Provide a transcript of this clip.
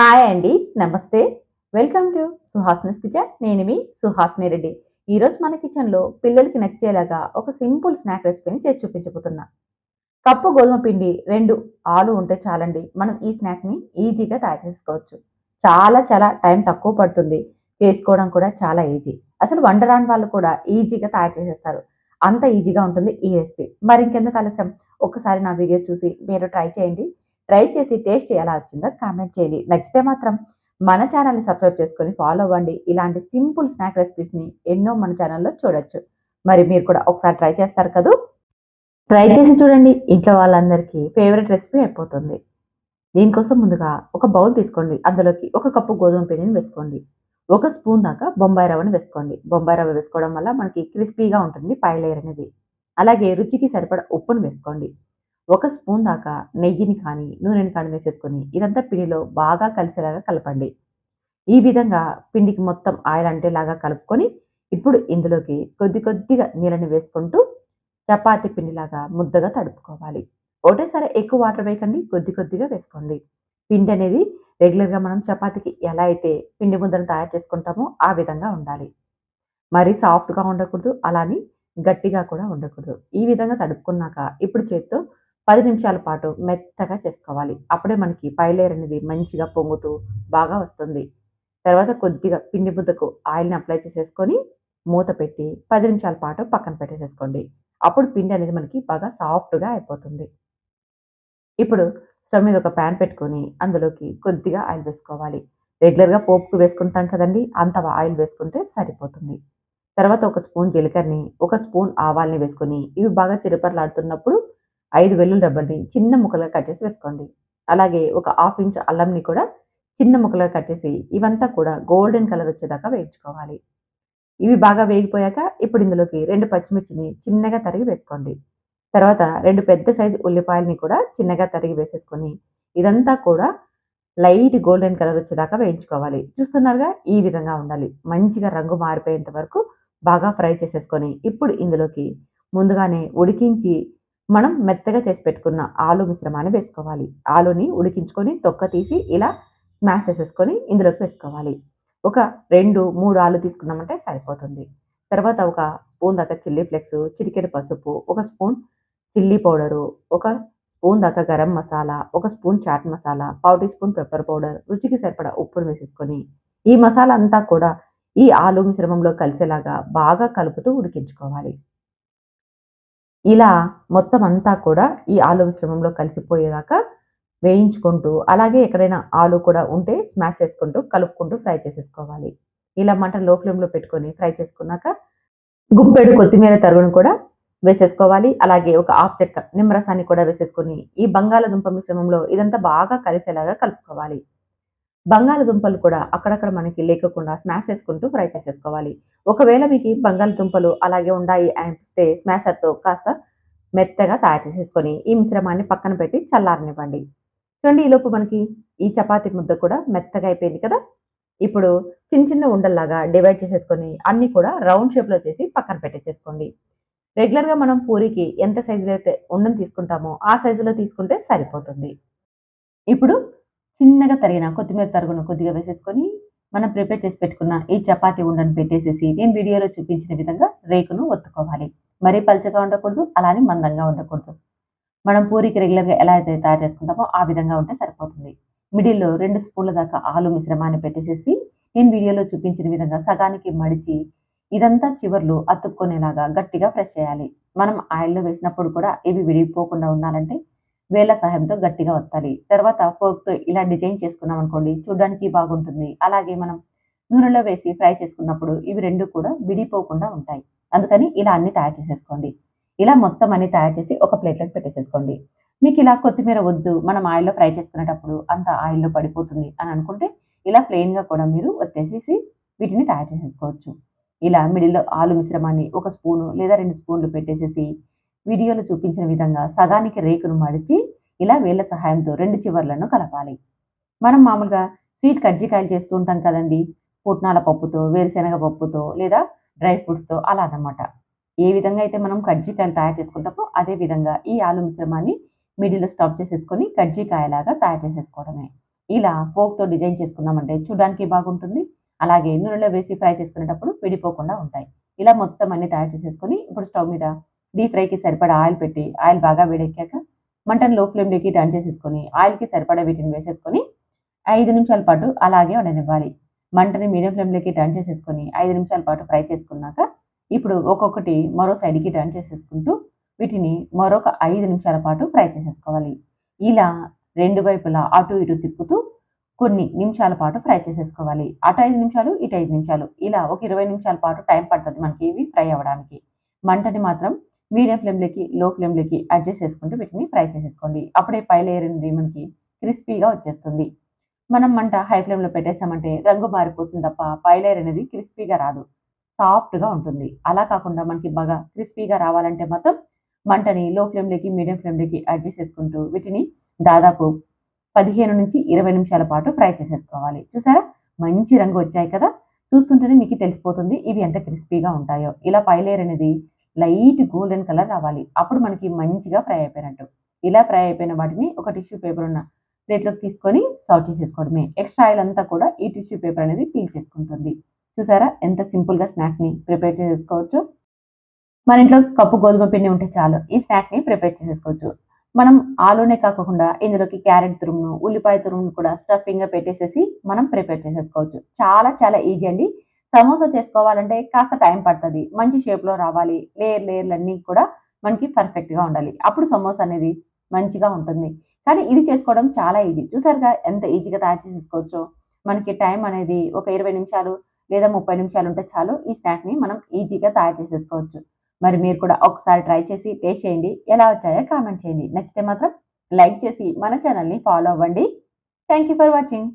Hi అండి నమస్తే welcome to సుహాస్నస్ kitchen నేను మీ సుహాస్ని రెడ్డి ఈరోజు మన కిచెన్లో పిల్లలకి నచ్చేలాగా ఒక సింపుల్ స్నాక్ రెసిపీని చేసి చూపించబోతున్నా. కప్పు గోధుమ పిండి రెండు ఆలు ఉంటే చాలండి. మనం ఈ స్నాక్ని ఈజీగా తయారు చేసుకోవచ్చు. చాలా చాలా టైం తక్కువ పడుతుంది. చేసుకోవడం కూడా చాలా ఈజీ అసలు వండరాని వాళ్ళు కూడా ఈజీగా తయారు చేసేస్తారు. అంత ఈజీగా ఉంటుంది ఈ రెసిపీ మరి ఇంకెందుకు ఆలస్యం? ఒక్కసారి నా వీడియో చూసి మీరు ట్రై చేయండి. ట్రై చేసి టేస్ట్ ఎలా వచ్చిందో కామెంట్ చేయండి. నచ్చితే మాత్రం మన ఛానల్ని సబ్స్క్రైబ్ చేసుకొని ఫాలో అవ్వండి. ఇలాంటి సింపుల్ స్నాక్ రెసిపీస్ని ఎన్నో మన ఛానల్లో చూడొచ్చు. మరి మీరు కూడా ఒకసారి ట్రై చేస్తారు కదూ? ట్రై చేసి చూడండి. ఇంట్లో వాళ్ళందరికీ ఫేవరెట్ రెసిపీ అయిపోతుంది. దీనికోసం ముందుగా ఒక బౌల్ తీసుకోండి. అందులోకి ఒక కప్పు గోధుమ పిండిని వేసుకోండి. ఒక స్పూన్ దాకా బొంబాయి రవ్వని వేసుకోండి. బొంబాయి రవ్వ వేసుకోవడం వల్ల మనకి క్రిస్పీగా ఉంటుంది పై లేయర్ అనేది. అలాగే రుచికి సరిపడ ఉప్పును వేసుకోండి. ఒక స్పూన్ దాకా నెయ్యిని కానీ నూనెని కానీ వేసేసుకొని ఇదంతా పిండిలో బాగా కలిసేలాగా కలపండి. ఈ విధంగా పిండికి మొత్తం ఆయిల్ అంటేలాగా కలుపుకొని ఇప్పుడు ఇందులోకి కొద్ది కొద్దిగా నీళ్ళని వేసుకుంటూ చపాతి పిండిలాగా ముద్దగా తడుపుకోవాలి. ఒకటేసారి ఎక్కువ వాటర్ వేయకండి కొద్ది కొద్దిగా వేసుకోండి. పిండి అనేది రెగ్యులర్గా మనం చపాతీకి ఎలా అయితే పిండి ముద్దను తయారు చేసుకుంటామో ఆ విధంగా ఉండాలి. మరీ సాఫ్ట్గా ఉండకూడదు అలానే గట్టిగా కూడా ఉండకూడదు. ఈ విధంగా తడుపుకున్నాక ఇప్పుడు చేత్తో పది నిమిషాల పాటు మెత్తగా చేసుకోవాలి. అప్పుడే మనకి పైలేర్ అనేది మంచిగా పొంగుతూ బాగా వస్తుంది. తర్వాత కొద్దిగా పిండి ముద్దకు ఆయిల్ని అప్లై చేసేసుకొని మూత పెట్టి పది నిమిషాల పాటు పక్కన పెట్టేసేసుకోండి. అప్పుడు పిండి అనేది మనకి బాగా సాఫ్ట్గా అయిపోతుంది. ఇప్పుడు స్టవ్ మీద ఒక ప్యాన్ పెట్టుకొని అందులోకి కొద్దిగా ఆయిల్ వేసుకోవాలి. రెగ్యులర్గా పోపుకు వేసుకుంటాం కదండి అంత ఆయిల్ వేసుకుంటే సరిపోతుంది. తర్వాత ఒక స్పూన్ జీలకర్రని ఒక స్పూన్ ఆవాల్ని వేసుకొని ఇవి బాగా చిరుపర్లాడుతున్నప్పుడు ఐదు వెల్లుల్లి రబ్బల్ని చిన్న ముక్కలుగా కట్ చేసి వేసుకోండి. అలాగే ఒక హాఫ్ ఇంచ్ అల్లంని కూడా చిన్న ముక్కలుగా కట్ చేసి ఇవంతా కూడా గోల్డెన్ కలర్ వచ్చేదాకా వేయించుకోవాలి. ఇవి బాగా వేగిపోయాక ఇప్పుడు ఇందులోకి రెండు పచ్చిమిర్చిని చిన్నగా తరిగి వేసుకోండి. తర్వాత రెండు పెద్ద సైజు ఉల్లిపాయలని కూడా చిన్నగా తరిగి వేసేసుకొని ఇదంతా కూడా లైట్ గోల్డెన్ కలర్ వచ్చేదాకా వేయించుకోవాలి. చూస్తున్నారుగా ఈ విధంగా ఉండాలి. మంచిగా రంగు మారిపోయేంత వరకు బాగా ఫ్రై చేసేసుకొని ఇప్పుడు ఇందులోకి ముందుగానే ఉడికించి మనం మెత్తగా చేసి పెట్టుకున్న ఆలు మిశ్రమాన్ని వేసుకోవాలి. ఆలుని ఉడికించుకొని తొక్క తీసి ఇలా స్మాష్ చేసేసుకొని ఇందులోకి వేసుకోవాలి. ఒక రెండు మూడు ఆలు తీసుకున్నామంటే సరిపోతుంది. తర్వాత ఒక స్పూన్ దాకా చిల్లీ ఫ్లెక్స్ చిటికెడు పసుపు ఒక స్పూన్ చిల్లీ పౌడరు ఒక స్పూన్ దాకా గరం మసాలా ఒక స్పూన్ చాట్ మసాలా పావు టీ స్పూన్ పెప్పర్ పౌడర్ రుచికి సరిపడా ఉప్పును వేసేసుకొని ఈ మసాలా అంతా కూడా ఈ ఆలు మిశ్రమంలో కలిసేలాగా బాగా కలుపుతూ ఉడికించుకోవాలి. ఇలా మొత్తం అంతా కూడా ఈ ఆలు మిశ్రమంలో కలిసిపోయేదాకా వేయించుకుంటూ అలాగే ఎక్కడైనా ఆలు కూడా ఉంటే స్మాష్ చేసుకుంటూ కలుపుకుంటూ ఫ్రై చేసేసుకోవాలి. ఇలా మంట లో ఫ్లేమ్లో పెట్టుకొని ఫ్రై చేసుకున్నాక గుప్పెడు కొత్తిమీర తరుగును కూడా వేసేసుకోవాలి. అలాగే ఒక హాఫ్ చెక్క నిమ్మరసాన్ని కూడా వేసేసుకొని ఈ బంగాళదుంప మిశ్రమంలో ఇదంతా బాగా కలిసేలాగా కలుపుకోవాలి. బంగాళదుంపలు కూడా అక్కడక్కడ మనకి లేకుండా స్మాష్ చేసుకుంటూ ఫ్రై చేసేసుకోవాలి. ఒకవేళ మీకు బంగాళదుంపలు అలాగే ఉన్నాయి అనిపిస్తే స్మాషర్తో కాస్త మెత్తగా తయారు చేసేసుకొని ఈ మిశ్రమాన్ని పక్కన పెట్టి చల్లారనివ్వండి. చూడండి ఈలోపు మనకి ఈ చపాతీ ముద్ద కూడా మెత్తగా అయిపోయింది కదా? ఇప్పుడు చిన్న చిన్న ఉండల్లాగా డివైడ్ చేసేసుకొని అన్ని కూడా రౌండ్ షేప్లో చేసి పక్కన పెట్టేసేసుకోండి. రెగ్యులర్గా మనం పూరికి ఎంత సైజులో అయితే ఉండని తీసుకుంటామో ఆ సైజులో తీసుకుంటే సరిపోతుంది. ఇప్పుడు చిన్నగా తరిగిన కొత్తిమీర తరుగును కొద్దిగా వేసేసుకొని మనం ప్రిపేర్ చేసి పెట్టుకున్న ఈ చపాతీ ఉండను పెట్టేసేసి నేను వీడియోలో చూపించిన విధంగా రేకును ఒత్తుకోవాలి. మరీ పల్చగా ఉండకూడదు అలానే మందంగా ఉండకూడదు. మనం పూరికి రెగ్యులర్గా ఎలా అయితే తయారు చేసుకుంటామో ఆ విధంగా ఉంటే సరిపోతుంది. మిడిల్లో రెండు స్పూన్ల దాకా ఆలు మిశ్రమాన్ని పెట్టేసేసి నేను వీడియోలో చూపించిన విధంగా సగానికి మడిచి ఇదంతా చివర్లు అతుక్కునేలాగా గట్టిగా ప్రెస్ చేయాలి. మనం ఆయిల్లో వేసినప్పుడు కూడా ఇవి విడిపోకుండా ఉండాలంటే వేళ్ళ సహాయంతో గట్టిగా వత్తాలి. తర్వాత ఫోర్క్తో ఇలా డిజైన్ చేసుకున్నాం అనుకోండి చూడడానికి బాగుంటుంది. అలాగే మనం నూనెలో వేసి ఫ్రై చేసుకున్నప్పుడు ఇవి రెండు కూడా విడిపోకుండా ఉంటాయి. అందుకని ఇలా అన్ని తయారు చేసేసుకోండి. ఇలా మొత్తం అన్ని తయారు చేసి ఒక ప్లేట్లోకి పెట్టేసేసుకోండి. మీకు ఇలా కొత్తిమీర వద్దు మనం ఆయిల్లో ఫ్రై చేసుకునేటప్పుడు అంత ఆయిల్లో పడిపోతుంది అని అనుకుంటే ఇలా ప్లెయిన్గా కూడా మీరు వచ్చేసేసి వీటిని తయారు చేసేసుకోవచ్చు. ఇలా మిడిల్లో ఆలు మిశ్రమాన్ని ఒక స్పూను లేదా రెండు స్పూన్లు పెట్టేసేసి వీడియోలో చూపించిన విధంగా సగానికి రేకును మడిచి ఇలా వేళ్ళ సహాయంతో రెండు చివర్లను కలపాలి. మనం మామూలుగా స్వీట్ కజ్జికాయలు చేస్తూ ఉంటాం కదండి. పుట్నాల పప్పుతో వేరుశనగ పప్పుతో లేదా డ్రై ఫ్రూట్స్తో అలా అన్నమాట. ఏ విధంగా అయితే మనం కజ్జికాయలు తయారు చేసుకుంటామో అదే విధంగా ఈ ఆలు మిశ్రమాన్ని మిడిల్లో స్టవ్ చేసేసుకొని కజ్జికాయలాగా తయారు చేసేసుకోవడమే. ఇలా ఫోక్తో డిజైన్ చేసుకున్నామంటే చూడడానికి బాగుంటుంది. అలాగే నూనెలో వేసి ఫ్రై చేసుకునేటప్పుడు విడిపోకుండా ఉంటాయి. ఇలా మొత్తం అన్ని తయారు చేసేసుకొని ఇప్పుడు స్టవ్ మీద డీప్ ఫ్రైకి సరిపడా ఆయిల్ పెట్టి ఆయిల్ బాగా వేడెక్కాక మంటను లో ఫ్లేమ్లోకి టర్న్ చేసేసుకొని ఆయిల్కి సరిపడా వీటిని వేసేసుకొని ఐదు నిమిషాల పాటు అలాగే ఉండనివ్వాలి. మంటని మీడియం ఫ్లేమ్లోకి టర్న్ చేసేసుకొని ఐదు నిమిషాల పాటు ఫ్రై చేసుకున్నాక ఇప్పుడు ఒక్కొక్కటి మరో సైడ్కి టర్న్ చేసేసుకుంటూ వీటిని మరొక ఐదు నిమిషాల పాటు ఫ్రై చేసేసుకోవాలి. ఇలా రెండు వైపులా అటు ఇటు తిప్పుతూ కొన్ని నిమిషాల పాటు ఫ్రై చేసేసుకోవాలి. అటు ఐదు నిమిషాలు ఇటు ఐదు నిమిషాలు. ఇలా ఒక ఇరవై నిమిషాల పాటు టైం పడుతుంది మనకి ఇవి ఫ్రై అవ్వడానికి. మంటని మాత్రం మీడియం ఫ్లేమ్లోకి లో ఫ్లేమ్లోకి అడ్జస్ట్ చేసుకుంటూ వీటిని ఫ్రై చేసేసుకోండి. అప్పుడే పై లేయర్ అనేది మనకి క్రిస్పీగా వచ్చేస్తుంది. మనం మంట హై ఫ్లేమ్లో పెట్టేసామంటే రంగు మారిపోతుంది తప్ప పై లేయర్ అనేది క్రిస్పీగా రాదు. సాఫ్ట్గా ఉంటుంది. అలా కాకుండా మనకి బాగా క్రిస్పీగా రావాలంటే మాత్రం మంటని లో ఫ్లేమ్లోకి మీడియం ఫ్లేమ్లోకి అడ్జస్ట్ చేసుకుంటూ వీటిని దాదాపు పదిహేను నుంచి ఇరవై నిమిషాల పాటు ఫ్రై చేసేసుకోవాలి. చూసారా? మంచి రంగు వచ్చాయి కదా? చూస్తుంటేనే మీకు తెలిసిపోతుంది ఇవి ఎంత క్రిస్పీగా ఉంటాయో. ఇలా పై లేయర్ అనేది లైట్ గోల్డెన్ కలర్ రావాలి. అప్పుడు మనకి మంచిగా ఫ్రై అయిపోయినట్టు. ఇలా ఫ్రై అయిపోయిన వాటిని ఒక టిష్యూ పేపర్ ఉన్న ప్లేట్లోకి తీసుకొని సర్వ్ చేసేసుకోవడమే. ఎక్స్ట్రా ఆయిల్ అంతా కూడా ఈ టిష్యూ పేపర్ అనేది పీల్ చేసుకుంటుంది. చూసారా? ఎంత సింపుల్గా స్నాక్ని ప్రిపేర్ చేసేసుకోవచ్చు మన ఇంట్లో కప్పు గోధుమ పిండి ఉంటే చాలు ఈ స్నాక్ని ప్రిపేర్ చేసేసుకోవచ్చు. మనం ఆలూనే కాకుండా ఇందులోకి క్యారెట్ తురుమును ఉల్లిపాయ తురుమును కూడా స్టఫింగ్గా పెట్టేసేసి మనం ప్రిపేర్ చేసేసుకోవచ్చు. చాలా చాలా ఈజీ అండి. సమోసా చేసుకోవాలంటే కాస్త టైం పడుతుంది మంచి షేప్లో రావాలి లేయర్ లేయర్లన్నీ కూడా మనకి పర్ఫెక్ట్గా ఉండాలి. అప్పుడు సమోసా అనేది మంచిగా ఉంటుంది. కానీ ఇది చేసుకోవడం చాలా ఈజీ చూసారుగా ఎంత ఈజీగా తయారు చేసేసుకోవచ్చు మనకి టైం అనేది ఒక ఇరవై నిమిషాలు లేదా ముప్పై నిమిషాలు ఉంటే చాలు ఈ స్నాక్ని మనం ఈజీగా తయారు చేసేసుకోవచ్చు మరి మీరు కూడా ఒకసారి ట్రై చేసి టేస్ట్ చేయండి. ఎలా వచ్చాయో కామెంట్ చేయండి. నచ్చితే మాత్రం లైక్ చేసి మన ఛానల్ని ఫాలో అవ్వండి. Thank you for watching